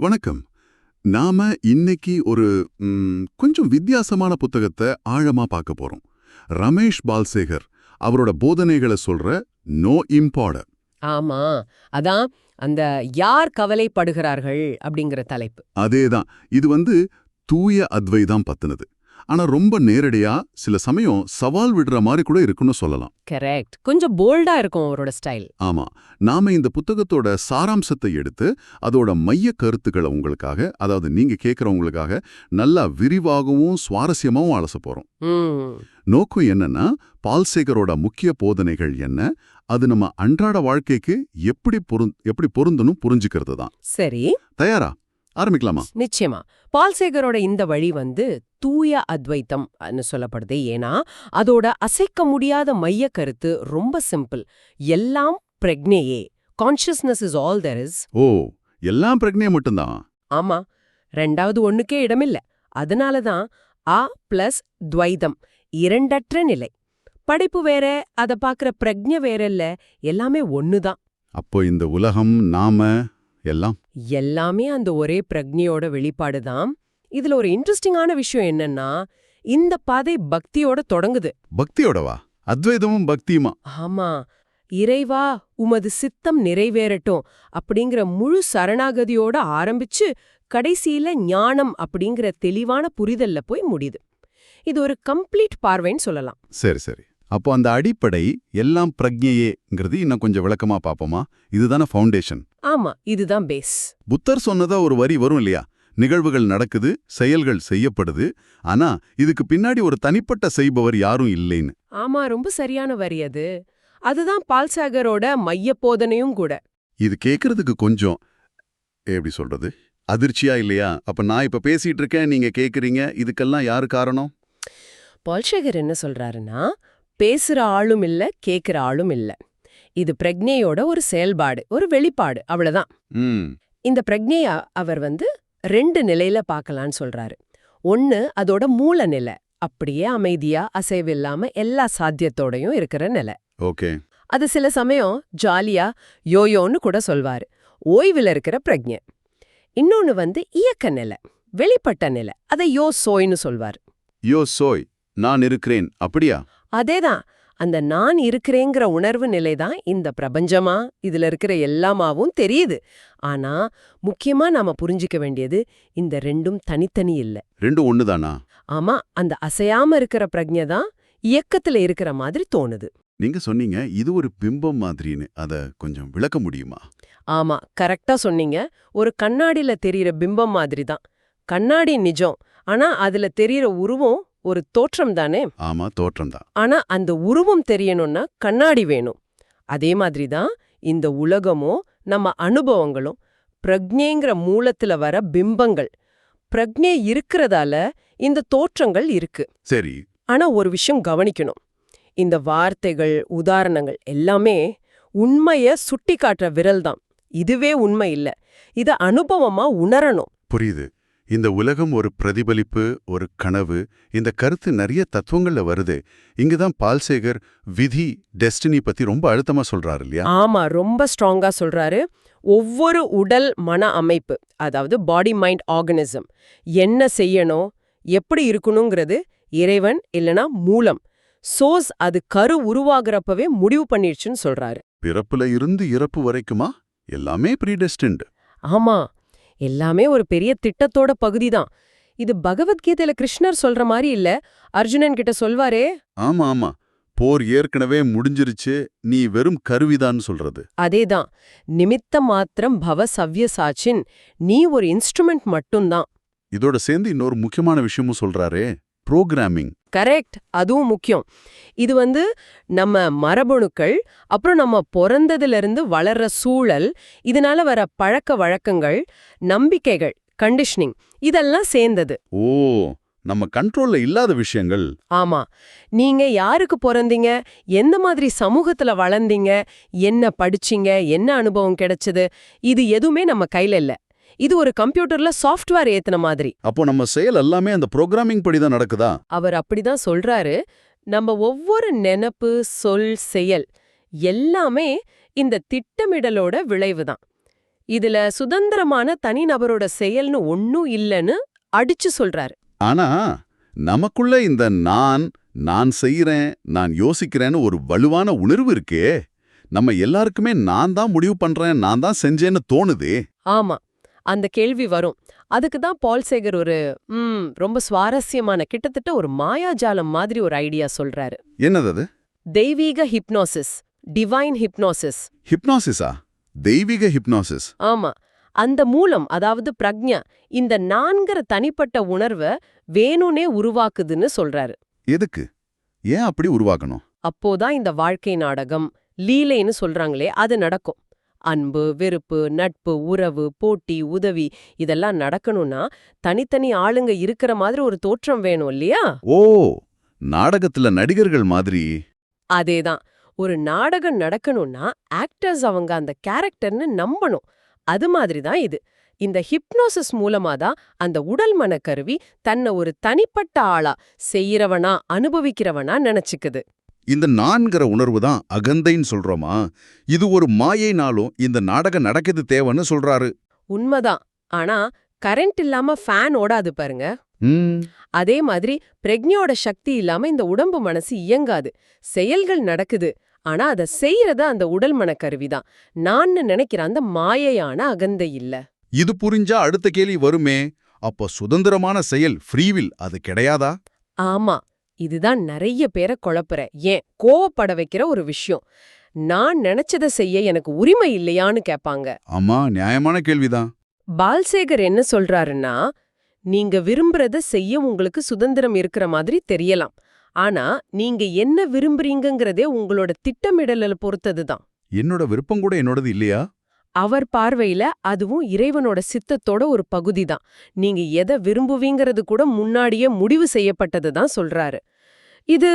வணக்கம். நாம இன்னைக்கு ஒரு கொஞ்சம் வித்தியாசமான புத்தகத்தை ஆழமா பார்க்க போறோம். ரமேஷ் பால்சேகர் அவரோட போதனைகளை சொல்ற நோ இம்பார்ட ஆமா. அதான் அந்த யார் கவலைப்படுகிறார்கள் அப்படிங்கிற தலைப்பு. அதேதான். இது வந்து தூய அத்வைதம் பத்தினது. ஆனா ரொம்ப நேரடியா சில சமயம் சவால் விடுற மாதிரி கூட இருக்குன்னு சொல்லலாம். கரெக்ட் கொஞ்சம் போல்டா இருக்கும் அவரோட ஸ்டைல் ஆமா. நாம இந்த புத்தகத்தோட சாராம்சத்தை எடுத்து அதோட மைய கருத்துக்களை உங்களுக்காக அதாவது நீங்க கேட்கறவங்களுக்காக நல்லா விரிவாகவும் சுவாரஸ்யமாவும் அலச போறோம். நோக்கம் என்னன்னா பால்சேகரோட முக்கிய போதனைகள் என்ன அது நம்ம அன்றாட வாழ்க்கைக்கு எப்படி பொருந் எப்படி பொருந்தணும் புரிஞ்சுக்கிறது தான் சரி. தயாரா? ஆரம்பிக்கலாமா? நிச்சயமா. பால்சேகரோட இந்த வழி வந்து தூய அத்வைத்தம் சொல்லப்படுது. ஏன்னா அதோட அசைக்க முடியாத மைய கருத்து ரொம்ப சிம்பிள். எல்லாம் பிரக்னேயே. Consciousness is all there is ஓ எல்லாம் பிரக்னையா மட்டும்தான்? ஆமா. ரெண்டாவது ஒண்ணுக்கே இடமில்ல. அதனால தான் ஆ பிளஸ் துவைதம் இரண்டற்ற நிலை. படைப்பு வேற அத பாக்குற பிரக்ஞ வேற இல்ல. எல்லாமே ஒண்ணுதான். அப்போ இந்த உலகம் நாம எல்லாம். எல்லாமே அந்த ஒரே பிரக்ஞையோட வெளிப்பாடு தான். இதுல ஒரு இன்ட்ரெஸ்டிங்கான விஷயம் என்னன்னா இந்த பாதை பக்தியோட தொடங்குது. பக்தியோடவா? அத்வைதமும் பக்தியுமா? ஆமா. இறைவா உமது சித்தம் நிறைவேறட்டும் அப்படிங்கிற முழு சரணாகதியோட ஆரம்பிச்சு கடைசியில ஞானம் அப்படிங்கிற தெளிவான புரிதல்ல போய் முடியுது. இது ஒரு கம்ப்ளீட் பார்வைன்னு சொல்லலாம். சரி சரி. அப்போ அந்த அடிப்படை எல்லாம் பிரக்ஞையேங்கிறது இன்னும் கொஞ்சம் விளக்கமா பாப்போமா இதுதானே ஃபவுண்டேஷன் ஆமா இதுதான் பேஸ் புத்தர் சொன்னதா ஒரு வரி வரும் இல்லையா? நிகழ்வுகள் நடக்குது செயல்கள் செய்யப்படுது ஆனா இதுக்கு பின்னாடி ஒரு தனிப்பட்ட செய்பவர் யாரும் இல்லைன்னு. ஆமா ரொம்ப சரியான வரி அது. அதுதான் பால்சாகரோட மைய போதனையும் கூட. இது கேக்குறதுக்கு கொஞ்சம் எப்படி சொல்றது? அதிர்ச்சியா இல்லையா? அப்ப நான் இப்ப பேசிட்டு இருக்கேன் நீங்க கேக்குறீங்க இதுக்கெல்லாம் யாரு காரணம்? பால்சேகர் என்ன சொல்றாருன்னா பேசுற ஆளும் இல்ல கேக்குற ஆளும் இல்ல. இது பிரக்ஞையோட ஒரு செயல்பாடு ஒரு வெளிப்பாடு அவ்வளவுதான். இந்த பிரக்ஞைய அவர் வந்து ரெண்டு நிலையில பார்க்கலான்னு சொல்றாரு. ஒன்னு அதோட மூல நிலை அப்படியே அமைதியா அசைவில்லாம எல்லா சாத்தியத்தோடையும் இருக்கிற நிலை. ஓகே. அது சில சமயம் ஜாலியா யோயோன்னு கூட சொல்வாரு. ஓய்வுல இருக்கிற பிரக்ஞை இன்னொன்னு வந்து இயக்க நிலை வெளிப்பட்ட நிலை அதை யோ சோய்னு சொல்வார். யோ சோய் நான் இருக்கிறேன் அப்படியா? அதேதான் அந்த நான் இருக்கிறேங்கிற உணர்வு நிலைதான் இந்த பிரபஞ்சமா? இதுல இருக்கிற எல்லாமாவும் தெரியுது. ஆனா முக்கியமா நாம புரிஞ்சுக்க வேண்டியது இந்த ரெண்டும் தனித்தனி இல்ல. ரெண்டும் ஒண்ணுதானா? ஆமா அந்த அசையாம இருக்கிற தான் இயக்கத்துல இருக்கிற மாதிரி தோணுது. நீங்க சொன்னீங்க இது ஒரு பிம்பம் மாதிரின்னு. அத கொஞ்சம் விளக்க முடியுமா? ஆமா கரெக்டா சொன்னீங்க. ஒரு கண்ணாடியில தெரியற பிம்பம் மாதிரி தான் கண்ணாடி நிஜம் ஆனா அதுல தெரியற உருவம் ஒரு தோற்றம் தானே? ஆமா தோற்றம்தான் ஆனா அந்த உருவம் தெரியணும்னா கண்ணாடி வேணும். அதே மாதிரி தான் இந்த உலகமும் நம்ம அனுபவங்களும் பிரக்ஞைங்கிற மூலத்துல வர பிம்பங்கள். பிரக்ஞை இருக்கிறதால இந்த தோற்றங்கள் இருக்கு. சரி. ஆனா ஒரு விஷயம் கவனிக்கணும். இந்த வார்த்தைகள் உதாரணங்கள் எல்லாமே உண்மைய சுட்டி காட்டுற விரல் தான் இதுவே உண்மை இல்ல. இத அனுபவமா உணரணும். புரியுது. இந்த உலகம் ஒரு பிரதிபலிப்பு ஒரு கனவு. இந்த கருத்து நிறைய தத்துவங்கள்ல வருது. இங்கதான் பால்சேகர் விதி டெஸ்டினி பத்தி ரொம்ப அழுத்தமா சொல்றாரு இல்லையா? ஆமா ரொம்ப ஸ்ட்ராங்கா சொல்றாரு. ஒவ்வொரு உடல் மன அமைப்பு அதாவது பாடி மைண்ட் ஆர்கனிசம் என்ன செய்யணும் எப்படி இருக்கணுங்கிறது இறைவன் இல்லனா மூலம். சோஸ் அது கரு உருவாகிறப்பவே முடிவு பண்ணிடுச்சுன்னு சொல்றாரு. பிறப்புல இருந்து இறப்பு வரைக்குமா? எல்லாமே ப்ரீடெஸ்டின்டு. ஆமா எல்லாமே ஒரு பெரிய திட்டத்தோட பகுதிதான். இது பகவத்கீதையில கிருஷ்ணர் சொல்ற மாதிரி இல்ல. அர்ஜுனன் கிட்ட சொல்வாரே? ஆமா ஆமா. போர் ஏற்கனவே முடிஞ்சிருச்சு. நீ வெறும் கருவிதான்னு சொல்றது. அதேதான். நிமித்த மாத்திரம் பவ சவ்யசாச்சின் நீ ஒரு இன்ஸ்ட்ருமெண்ட் மட்டும்தான். இதோட சேர்ந்து இன்னொரு முக்கியமான விஷயமும் சொல்றாரே. புரோகிராமிங். கரெக்ட் அதுவும் முக்கியம். இது வந்து நம்ம மரபணுக்கள் அப்புறம் நம்ம பிறந்ததுல இருந்து வளர்ற சூழல் இதனால வர பழக்க வழக்கங்கள் நம்பிக்கைகள் கண்டிஷனிங் இதெல்லாம் சேர்ந்தது. ஓ நம்ம கண்ட்ரோல்ல இல்லாத விஷயங்கள். ஆமா. நீங்க யாருக்கு பிறந்தீங்க? எந்த மாதிரி சமூகத்துல வளர்ந்தீங்க? என்ன படிச்சீங்க? என்ன அனுபவம் கிடைச்சது? இது எதுவுமே நம்ம கையில இல்ல. இது ஒரு கம்ப்யூட்டர்ல சாஃப்ட்வேர் ஏத்துன மாதிரி. அப்போ நம்ம செயல் எல்லாமே அந்த புரோகிராமிங் படி தான் நடக்குதா? அவர் அப்படிதான் சொல்றாரு. நம்ம ஒவ்வொரு நெனப்பு சொல் செயல் எல்லாமே இந்த திட்டமிடலோட விளைவுதான். இதுல சுதந்திரமான தனிநபரோட செயல்னு ஒன்னும் இல்லைன்னு அடிச்சு சொல்றாரு. ஆனா நமக்குள்ள இந்த நான் நான் செய்யறேன் நான் யோசிக்கிறேன்னு ஒரு வலுவான உணர்வு இருக்கே. நம்ம எல்லாருக்குமே நான் தான் முடிவு பண்றேன் நான் தான் செஞ்சேன்னு தோணுதே. ஆமா. அந்த கேள்வி வரும். அதுக்கு தான் பால் சேகர் ஒரு ம் ரொம்ப சுவாரஸ்யமான கிட்டத்தட்ட ஒரு மாயாஜாலம் மாதிரி ஒரு ஐடியா சொல்றாரு. என்னது அது? தெய்வீக ஹிப்னோசிஸ் டிவைன் ஹிப்னோசிஸ் ஹிப்னாசிஸா? தெய்வீக ஹிப்னாசிஸ். ஆமா. அந்த மூலம் அதாவது பிரக்ஞா இந்த நான்கிற தனிப்பட்ட உணர்வை வேணும்னே உருவாக்குதுன்னு சொல்றாரு. எதுக்கு? ஏன் அப்படி உருவாக்கணும்? அப்போதான் இந்த வாழ்க்கை நாடகம் லீலைன்னு சொல்றாங்களே அது நடக்கும். அன்பு வெறுப்பு நட்பு உறவு போட்டி உதவி இதெல்லாம் நடக்கணும்னா தனித்தனி ஆளுங்க இருக்கிற மாதிரி ஒரு தோற்றம் வேணும் இல்லையா? ஓ நாடகத்துல நடிகர்கள் மாதிரி. அதேதான். ஒரு நாடகம் நடக்கணும்னா ஆக்டர்ஸ் அவங்க அந்த கேரக்டர்னு நம்பணும். அது மாதிரி தான் இது. இந்த ஹிப்னோசிஸ் மூலமா தான் அந்த உடல் மனக்கருவி தன்னை ஒரு தனிப்பட்ட ஆளா செய்யறவனா அனுபவிக்கிறவனா நினைச்சுக்குது. இந்த நான்கிற உணர்வு தான் அகந்தைன்னு சொல்றோமா? இது ஒரு மாயைனாலும் இந்த நாடகம் நடக்குது தேவைன்னு சொல்றாரு. உண்மைதான். ஆனா கரண்ட் இல்லாம ஃபேன் ஓடாது பாருங்க. அதே மாதிரி பிரக்ஞோட சக்தி இல்லாம இந்த உடம்பு மனசு இயங்காது. செயல்கள் நடக்குது. ஆனா அத செய்யறது அந்த உடல் மனக்கருவி தான் நான்னு நினைக்கிற அந்த மாயையான அகந்தை இல்ல. இது புரிஞ்சா அடுத்த கேள்வி வருமே. அப்போ சுதந்திரமான செயல் ஃப்ரீவில் அது கிடையாதா? ஆமா. இதுதான் நிறைய பேரை குழப்புற ஏன்? கோவப்பட வைக்கிற ஒரு விஷயம். நான் நினைச்சதை செய்ய எனக்கு உரிமை இல்லையான்னு கேட்பாங்க. ஆமா நியாயமான கேள்விதான். பால்சேகர் என்ன சொல்றாருன்னா நீங்க விரும்புறத செய்ய உங்களுக்கு சுதந்திரம் இருக்கிற மாதிரி தெரியலாம். ஆனா நீங்க என்ன விரும்புறீங்கங்கிறதே உங்களோட திட்டமிடல பொறுத்ததுதான் என்னோட விருப்பம் கூட என்னோடது இல்லையா? அவர் பார்வையில அதுவும் இறைவனோட சித்தத்தோட ஒரு பகுதி தான் நீங்க எதை விரும்புவீங்கிறது கூட முன்னாடியே முடிவு செய்யப்பட்டது தான் சொல்றாரு. இது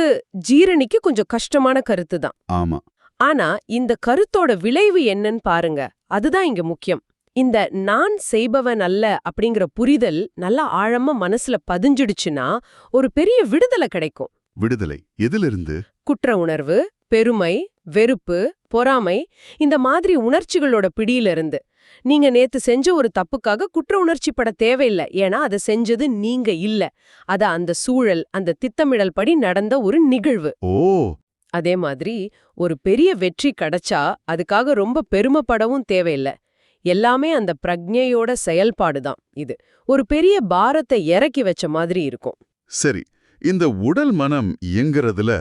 ஜீரணிக்கு கொஞ்சம் கஷ்டமான கருத்து தான் ஆமா. ஆனா இந்த கருத்தோட விளைவு என்னன்னு பாருங்க. அதுதான் இங்க முக்கியம். இந்த நான் செய்பவன் அல்ல அப்படிங்கிற புரிதல் நல்லா ஆழமா மனசுல பதிஞ்சிடுச்சுன்னா ஒரு பெரிய விடுதலை கிடைக்கும். விடுதலை. எதிலிருந்து? குற்ற உணர்வு பெருமை வெறுப்பு பொறாமை இந்த மாதிரி உணர்ச்சிகளோட பிடியிலிருந்து. நீங்க நேத்து செஞ்ச ஒரு தப்புக்காக குற்ற உணர்ச்சி பட தேவையில்லை. ஏன்னா அதை செஞ்சது நீங்க இல்ல. அத அந்த சூழல் அந்த திட்டமிடல் படி நடந்த ஒரு நிகழ்வு. ஓ! அதே மாதிரி ஒரு பெரிய வெற்றி கிடைச்சா அதுக்காக ரொம்ப பெருமைப்படவும் தேவையில்ல. எல்லாமே அந்த பிரக்ஞையோட செயல்பாடுதான் இது. ஒரு பெரிய பாரத்தை இறக்கி வச்ச மாதிரி இருக்கும். சரி. இந்த உடல் மனம் இயங்குறதுல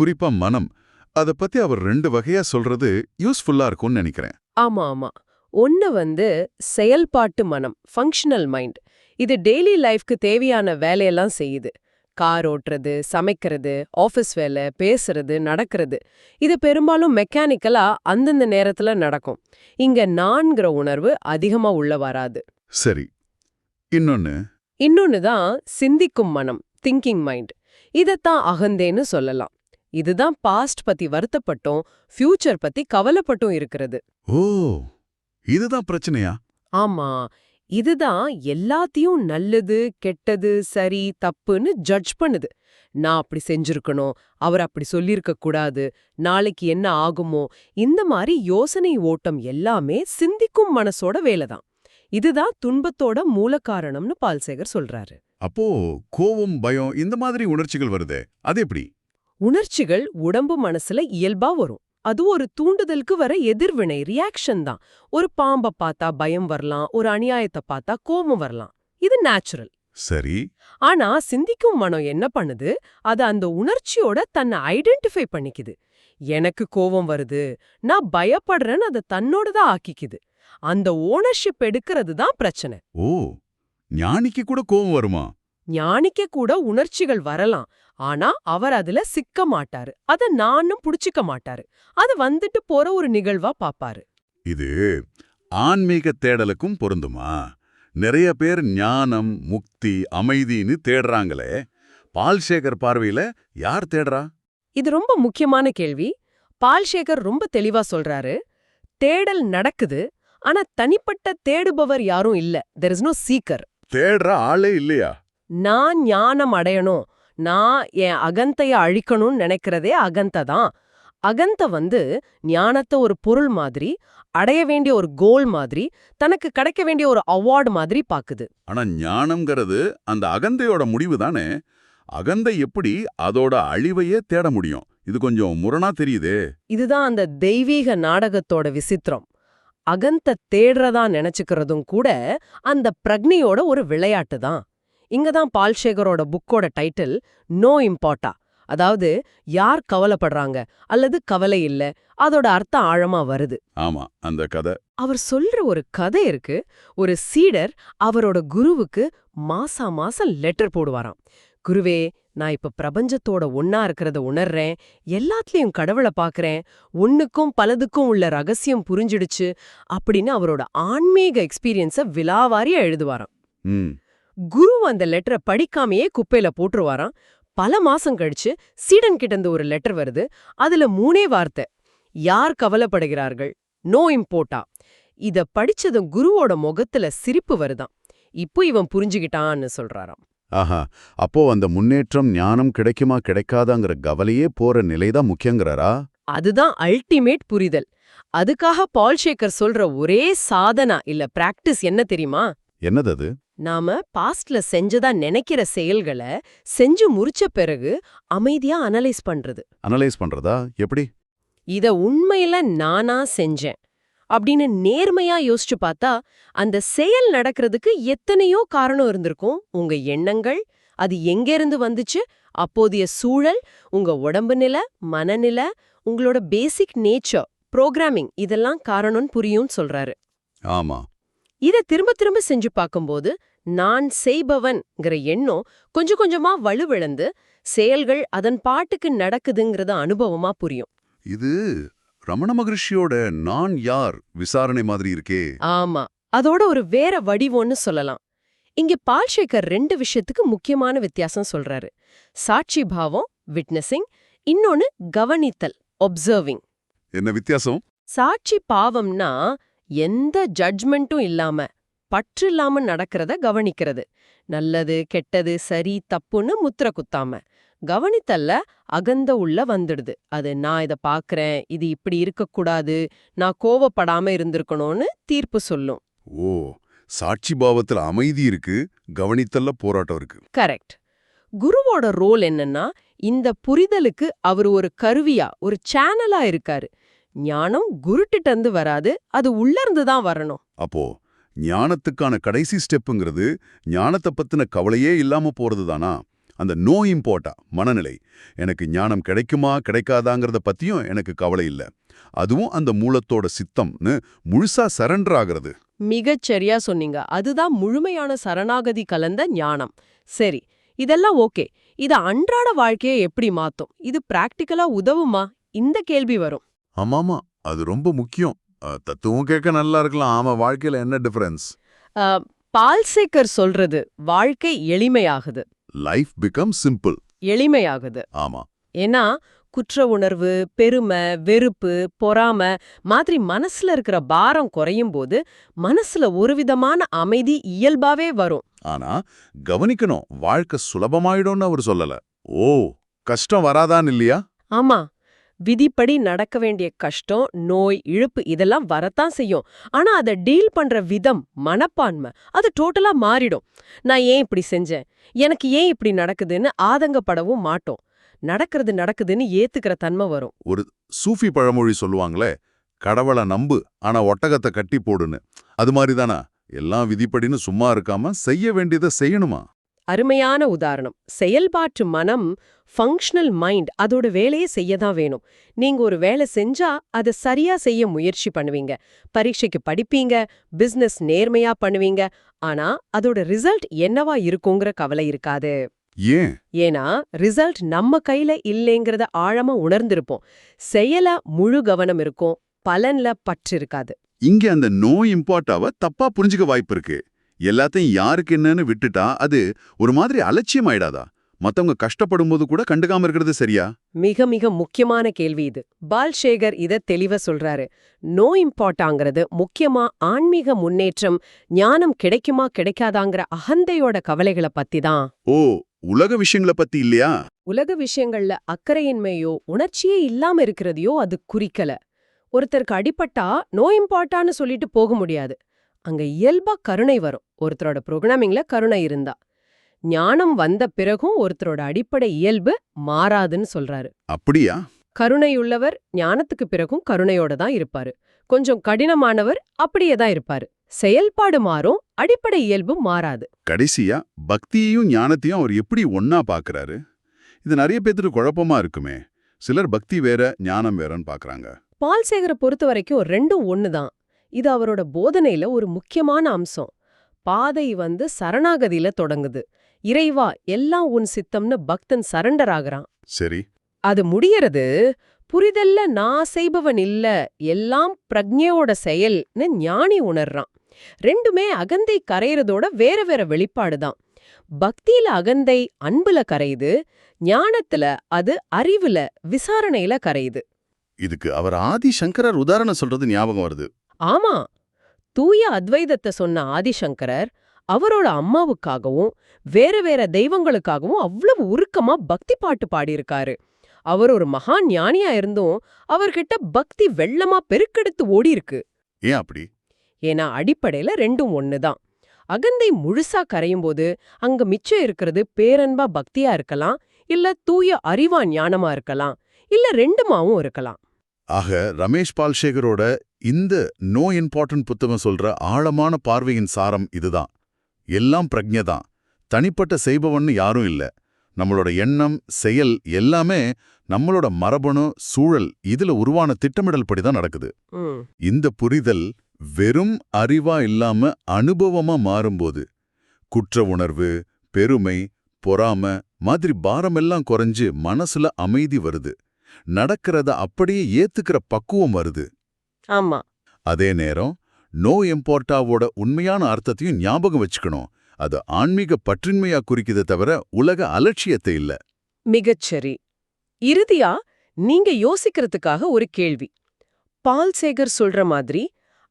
குறிப்பா மனம் அத பத்தி அவர் ரெண்டு வகையா சொல்றது யூஸ்ஃபுல்லா இருக்கும்னு நினைக்கிறேன். ஆமா ஆமா. ஒன்னு வந்து செயல்பாட்டு மனம் ஃபங்க்ஷனல் மைண்ட் இது டெய்லி லைஃப்க்கு தேவையான வேலையெல்லாம் செய்யுது. கார் ஓட்டுறது சமைக்கிறது ஆஃபீஸ் வேலை பேசுறது நடக்கிறது. இது பெரும்பாலும் மெக்கானிக்கலா அந்தந்த நேரத்துல நடக்கும். இங்க நான்கிற உணர்வு அதிகமா உள்ள வராது. சரி. இன்னொன்னு? இன்னொன்னு தான் சிந்திக்கும் மனம் திங்கிங் மைண்ட் இதத்தான் அகந்தேன்னு சொல்லலாம். இதுதான் பாஸ்ட் பத்தி வருத்தப்பட்டும் ஃபியூச்சர் பத்தி கவலைப்பட்டும் இருக்கிறது. ஓ இதுதான் பிரச்சனையா? ஆமா இதுதான் எல்லாத்தையும் நல்லது கெட்டது சரி தப்புன்னு ஜட்ஜ் பண்ணுது. நான் அப்படி செஞ்சிருக்கணும் அவர் அப்படி சொல்லியிருக்க கூடாது நாளைக்கு என்ன ஆகுமோ இந்த மாதிரி யோசனை ஓட்டம் எல்லாமே சிந்திக்கும் மனசோட வேலைதான். இதுதான் துன்பத்தோட மூல காரணம்னு பால்சேகர் சொல்றாரு. அப்போ கோவம் பயம் இந்த மாதிரி உணர்ச்சிகள் வருதே அது எப்படி? உணர்ச்சிகள் உடம்பு மனசுல இயல்பா வரும். அது ஒரு தூண்டுதலுக்கு வர எதிர்வினை ரியாக்ஷன் தான். ஒரு பாம்ப பார்த்தா பயம் வரலாம் ஒரு அநியாயத்தை பார்த்தா கோபம் வரலாம். இது நேச்சுரல் சரி. ஆனா சிந்திக்கும் மனம் என்ன பண்ணுது? அது அந்த உணர்ச்சியோட தன்னை ஐடென்டிஃபை பண்ணிக்குது. எனக்கு கோபம் வருது நான் பயப்படுறேன்னு அதை தன்னோட தான் ஆக்கிக்குது. அந்த ஓனர்ஷிப் எடுக்கிறது தான் பிரச்சனை. ஓ ஞானிக்கு கூட கோவம் வருமா? ஞானிக்க கூட உணர்ச்சிகள் வரலாம். ஆனா அவர் அதுல சிக்க மாட்டாரு. அத நானும் புடிச்சுக்க மாட்டாரு. அது வந்துட்டு போற ஒரு நிகழ்வா பாப்பாரு. இது ஆன்மீக தேடலுக்கும் பொருந்துமா? நிறைய பேர் ஞானம் முக்தி அமைதின்னு தேடுறாங்களே. பால்சேகர் பார்வையில யார் தேடுறா? இது ரொம்ப முக்கியமான கேள்வி. பால்சேகர் ரொம்ப தெளிவா சொல்றாரு. தேடல் நடக்குது. ஆனா தனிப்பட்ட தேடுபவர் யாரும் இல்ல. தெர் இஸ் நோ சீக்கர் தேடுற ஆளே இல்லையா? நான் ஞானம் அடையணும். நான் என் அகந்தைய அழிக்கணும்னு நினைக்கிறதே அகந்தை தான். அகந்த வந்து ஞானத்தை ஒரு பொருள் மாதிரி அடைய வேண்டிய ஒரு கோல் மாதிரி தனக்கு கிடைக்க வேண்டிய ஒரு அவார்டு மாதிரி பாக்குது. ஆனா ஞானம்ங்கிறது அந்த அகந்தையோட முடிவு தானே? அகந்தை எப்படி அதோட அழிவையே தேட முடியும்? இது கொஞ்சம் முரணா தெரியுதே. இதுதான் அந்த தெய்வீக நாடகத்தோட விசித்திரம். அகந்த தேடுறதா நினைச்சுக்கிறதும் கூட அந்த பிரக்னியோட ஒரு விளையாட்டு தான். இங்கதான் பால்சேகரோட புக்கோட டைட்டில் நோ இம்பார்ட்டா அதாவது யார் கவலைப்படுறாங்க அல்லது கவலை இல்ல அதோட அர்த்தம் ஆழமா வருது. ஆமா அந்த கதை. அவர் சொல்ற ஒரு கதை இருக்கு. ஒரு சீடர் அவரோட குருவுக்கு மாசா மாசம் லெட்டர் போடுவாராம். குருவே நான் இப்ப பிரபஞ்சத்தோட ஒன்னா இருக்கிறத உணர்றேன் எல்லாத்துலயும் கடவுளை பாக்குறேன் ஒண்ணுக்கும் பலதுக்கும் உள்ள ரகசியம் புரிஞ்சிடுச்சு அப்படின்னு அவரோட ஆன்மீக எக்ஸ்பீரியன்ஸ விலாவாரியா எழுதுவாராம். குரு அந்த லெட்டரை படிக்காமையே குப்பையில போட்டுருவாராம். பல மாசம் கழிச்சு சீடன் கிட்ட இருந்து ஒரு லெட்டர் வருது. அதுல மூணே வார்த்தை. யார் கவலைப்படுகிறார்கள்? நோ இம்போர்ட்டா இத படிச்சதும் குருவோட முகத்துல சிரிப்பு வருதாம். இப்போ இவன் புரிஞ்சுகிட்டான்னு சொல்றாராம். ஆஹா. அப்போ அந்த முன்னேற்றம் ஞானம் கிடைக்குமா கிடைக்காதாங்கிற கவலையே போற நிலைதான் முக்கியங்கிறாரா? அதுதான் அல்டிமேட் புரிதல். அதுக்காக பால் ஷேக்கர் சொல்ற ஒரே சாதனா இல்ல பிராக்டிஸ் என்ன தெரியுமா? என்னது அது? நாம பாஸ்ட்ல செஞ்சதா நினைக்கிற செயல்களை செஞ்சு முடிச்ச பிறகு அமைதியா அனலைஸ் பண்றது. அனலைஸ் பண்றதா? எப்படி? இத உண்மையில நானா செஞ்சேன் அப்படின்னு நேர்மையா யோசிச்சு பார்த்தா அந்த செயல் நடக்கிறதுக்கு எத்தனையோ காரணம் இருந்திருக்கும். உங்க எண்ணங்கள் அது எங்கேருந்து வந்துச்சு? அப்போதைய சூழல் உங்க உடம்பு நிலை மனநிலை உங்களோட பேசிக் நேச்சர் புரோகிராமிங் இதெல்லாம் காரணம்னு புரியும்னு சொல்றாரு. ஆமா. இத திரும்ப திரும்ப செஞ்சு பார்க்கும்போது நான் செய்பவன்ங்கிற எண்ணம் கொஞ்சம் கொஞ்சமா வலுவிழந்து செயல்கள் அதன் பாட்டுக்கு நடக்குதுங்கிறத அனுபவமா புரியும். இது ரமண மகரிஷியோட நான் யார் விசாரணை மாதிரி இருக்கே. ஆமா அதோட ஒரு வேற வடிவம்னு சொல்லலாம். இங்க பால்சேகர் ரெண்டு விஷயத்துக்கு முக்கியமான வித்தியாசம் சொல்றாரு. சாட்சி பாவம் விட்னஸிங் இன்னொன்னு கவனித்தல் ஒப்சர்விங் என்ன வித்தியாசம்? சாட்சி பாவம்னா எந்த ஜட்ஜ்மெண்ட்டும் இல்லாம பற்று இல்லாம நடக்கிறத கவனிக்கிறது. நல்லது கெட்டது சரி தப்புன்னு முத்திர குத்தாம. கவனித்தல்ல அகந்த உள்ள வந்துடுது. அது நான் இத பாக்குறேன் இது இப்படி இருக்கக்கூடாது நான் கோவப்படாம இருந்திருக்கணும்னு தீர்ப்பு சொல்லும். ஓ சாட்சி பாவத்துல அமைதி இருக்கு கவனித்தல்ல போராட்டம் இருக்கு. கரெக்ட். குருவோட ரோல் என்னன்னா இந்த புரிதலுக்கு அவர் ஒரு கருவியா ஒரு சேனலா இருக்காரு. ஞானம் குருட்டிட்ட வராது அது உள்ள இருந்து தான் வரணும். அப்போ ஞானத்துக்கான கடைசி ஸ்டெப்புங்கிறது ஞானத்தை பத்தின கவலையே இல்லாம போறது தானா? அந்த நோ இம்போர்ட்டா மனநிலை. எனக்கு ஞானம் கிடைக்குமா கிடைக்காதாங்கிறத பத்தியும் எனக்கு கவலை இல்ல. அதுவும் அந்த மூலத்தோட சித்தம்னு முழுசா சரண்டர் ஆகிறது. மிகச் சரியா சொன்னீங்க. அதுதான் முழுமையான சரணாகதி கலந்த ஞானம். சரி இதெல்லாம் ஓகே. இத அன்றாட வாழ்க்கையை எப்படி மாத்தும்? இது பிராக்டிக்கலா உதவுமா? இந்த கேள்வி வரும். ஆமாமா அது ரொம்ப முக்கியம். தத்துவம் கேட்க நல்லா இருக்கலாம். ஆமா வாழ்க்கையில என்ன டிஃபரன்ஸ் அஹ், பால்சேக்கர் சொல்றது வாழ்க்கை எளிமையாகுது. லைஃப் பிகம் சிம்பிள் எளிமையாகுது. ஆமா. ஏன்னா குற்ற உணர்வு பெருமை வெறுப்பு பொறாம மாதிரி மனசுல இருக்கிற பாரம் குறையும் போது மனசுல ஒரு விதமான அமைதி இயல்பாவே வரும். ஆனா கவனிக்கணும் வாழ்க்கை சுலபமாயிடும்னு அவர் சொல்லல. ஓ கஷ்டம் வராதான் இல்லையா? ஆமா. விதிப்படி நடக்க வேண்டிய கஷ்டம் நோய் இழுப்பு இதெல்லாம் வரத்தான் செய்யும். ஆனா அதை டீல் பண்ற விதம் மனப்பான்மை. அது டோட்டலா மாறிடும். நான் ஏன் இப்படி செஞ்சேன்? எனக்கு ஏன் இப்படி நடக்குதுன்னு ஆதங்கப்படவும் மாட்டோம். நடக்கிறது நடக்குதுன்னு ஏத்துக்கிற தன்மை வரும். ஒரு சூஃபி பழமொழி சொல்லுவாங்களே கடவுளை நம்பு ஆனா ஒட்டகத்தை கட்டி போடுன்னு. அது மாதிரி தானா எல்லாம் விதிப்படின்னு சும்மா இருக்காம செய்ய வேண்டியதை செய்யணுமா? அருமையான உதாரணம். செயல்பாட்டு மனம் ஃபங்க்ஷனல் மைண்ட் அதோட வேலையை செய்ய தான் வேணும். நீங்க ஒரு வேலை செஞ்சா அதை சரியா செய்ய முயற்சி பண்ணுவீங்க. பரீட்சைக்கு படிப்பீங்க பிசினஸ் நேர்மையா பண்ணுவீங்க. ஆனா அதோட ரிசல்ட் என்னவா இருக்குங்கிற கவலை இருக்காது. ஏன்? ஏன்னா ரிசல்ட் நம்ம கையில இல்லைங்கிறத ஆழமா உணர்ந்திருப்போம். செயல முழு கவனம் இருக்கும் பலன்ல பற்று இருக்காது. இங்க அந்த நோ இம்பார்ட்டாவ தப்பா புரிஞ்சுக்க வாய்ப்பு இருக்கு. எல்லாத்தையும் யாருக்கு என்னன்னு விட்டுட்டா அது ஒரு மாதிரி அலட்சியம் ஆயிடாதா மத்தவங்க கஷ்டப்படும் போது கூட கண்டுக்காம இருக்கிறது சரியா? மிக மிக முக்கியமான கேள்வி இது. பால்சேகர் இத தெளிவா சொல்றாரு. நோ இம்பார்ட்டாங்கிறது முக்கியமா ஆன்மீக முன்னேற்றம் ஞானம் கிடைக்குமா கிடைக்காதாங்கிற அகந்தையோட கவலைகளை பத்தி தான் ஓ உலக விஷயங்களை பத்தி இல்லையா? உலக விஷயங்கள்ல அக்கறையின்மையோ உணர்ச்சியே இல்லாம இருக்கிறதையோ அது குறிக்கல. ஒருத்தருக்கு அடிபட்டா நோ இம்பார்ட்டான்னு சொல்லிட்டு போக முடியாது. அங்க இயல்பா கருணை வரும். ஒருத்தரோட ப்ரோக்ராமிங்ல கருணை இருந்தா. ஞானம் வந்த பிறகும் ஒருத்தரோட அடிப்படை இயல்பு மாறாதுன்னு சொல்றாரு. அப்படியா? கருணையுள்ளவர் ஞானத்துக்கு பிறகும் கருணையோட தான் இருப்பாரு. கொஞ்சம் கடினமானவர் அப்படியே தான் இருப்பாரு. செயல்பாடு மாறும் அடிப்படை இயல்பு மாறாது. கடைசியா பக்தியையும் ஞானத்தையும் அவர் எப்படி ஒன்னா பாக்குறாரு? இது நிறைய பேத்துக்கு குழப்பமா இருக்குமே. சிலர் பக்தி வேற ஞானம் வேறன்னு பாக்குறாங்க. பால்சேகரை பொறுத்த வரைக்கும் ரெண்டும் ஒண்ணுதான். இது அவரோட போதனையில ஒரு முக்கியமான அம்சம். பாதை வந்து சரணாகதியில தொடங்குது. இறைவா எல்லாம் உன் சித்தம்னு பக்தன் சரண்டர் ஆகுறான். சரி. அது முடியறது புரிதல்ல நான் செய்பவன் இல்ல எல்லாம் பிரக்ஞையோட செயல்னு ஞானி உணர்றான். ரெண்டுமே அகந்தை கரையறதோட வேற வேற வெளிப்பாடுதான். பக்தியில அகந்தை அன்புல கரையுது ஞானத்துல அது அறிவுல விசாரணையில கரையுது. இதுக்கு அவர் ஆதி சங்கரர் உதாரணம் சொல்றது ஞாபகம் வருது. ஆமா. தூய அத்வைதத்தை சொன்ன ஆதிசங்கரர் அவரோட அம்மாவுக்காகவும் வேற வேற தெய்வங்களுக்காகவும் அவ்வளவு உருக்கமா பக்தி பாட்டு பாடியிருக்காரு. அவர் ஒரு மகா ஞானியா இருந்தும் அவர்கிட்ட பக்தி வெள்ளமா பெருக்கெடுத்து ஓடியிருக்கு. ஏன் அப்படி? ஏன்னா அடிப்படையில ரெண்டும் ஒண்ணுதான். அகந்தை முழுசா கரையும்போது அங்க மிச்சம் இருக்கிறது பேரன்பா பக்தியா இருக்கலாம் இல்ல தூய அறிவா ஞானமா இருக்கலாம் இல்ல ரெண்டுமாவும் இருக்கலாம். ஆக ரமேஷ் பால்சேகரோட இந்த நோ இம்பார்ட்டன்ட் புத்தகம் சொல்ற ஆழமான பார்வையின் சாரம் இதுதான். எல்லாம் தான். தனிப்பட்ட செய்பவன்னு யாரும் இல்ல. நம்மளோட எண்ணம் செயல் எல்லாமே நம்மளோட மரபணு சூழல் இதுல உருவான திட்டமிடல் படிதான் நடக்குது. ம். இந்த புரிதல் வெறும் அறிவா இல்லாம அனுபவமா மாறும்போது குற்ற உணர்வு பெருமை பொறாம மாதிரி பாரமெல்லாம் குறைஞ்சு மனசுல அமைதி வருது. நடக்கிறத அப்படியே ஏத்துக்கிற பக்குவம் வருது. ஆமா. அதே நேரம் நோ எம்போர்ட்டாவோட உண்மையான அர்த்தத்தையும் ஞாபகம் வச்சுக்கணும். அது ஆன்மீக பற்றின்மையா குறிக்குதே தவிர உலக அலட்சியத்தை இல்ல. மிகச்சரி இறுதியா நீங்க யோசிக்கிறதுக்காக ஒரு கேள்வி. பால்சேகர் சொல்ற மாதிரி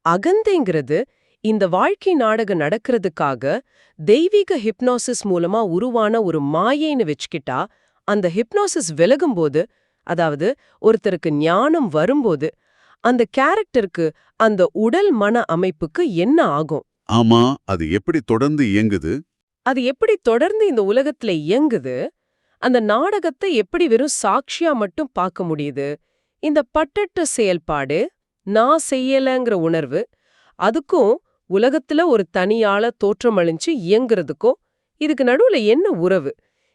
அகந்தைங்கிறது இந்த வாழ்க்கை நாடகம் நடக்கிறதுக்காக தெய்வீக ஹிப்னாசிஸ் மூலமா உருவான ஒரு மாயைன்னு வச்சுக்கிட்டா அந்த ஹிப்னாசிஸ் விலகும்போது அதாவது ஒருத்தருக்கு ஞானம் வரும்போது அந்த கேரக்டருக்கு அந்த உடல் மன அமைப்புக்கு என்ன ஆகும்? ஆமா அது எப்படி தொடர்ந்து இயங்குது? அது எப்படி தொடர்ந்து இந்த உலகத்துல இயங்குது? அந்த நாடகத்தை எப்படி வெறும் சாட்சியா மட்டும் பார்க்க முடியுது? இந்த பட்டற்ற செயல்பாடு நான் செய்யலங்கிற உணர்வு அதுக்கும் உலகத்துல ஒரு தனியாள தோற்றமளிஞ்சு இயங்குறதுக்கும் இதுக்கு நடுவுல என்ன உறவு?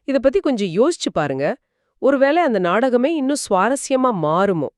இத பத்தி கொஞ்சம் யோசிச்சு பாருங்க. ஒருவேளை அந்த நாடகமே இன்னும் சுவாரஸ்யமா மாறுமோ?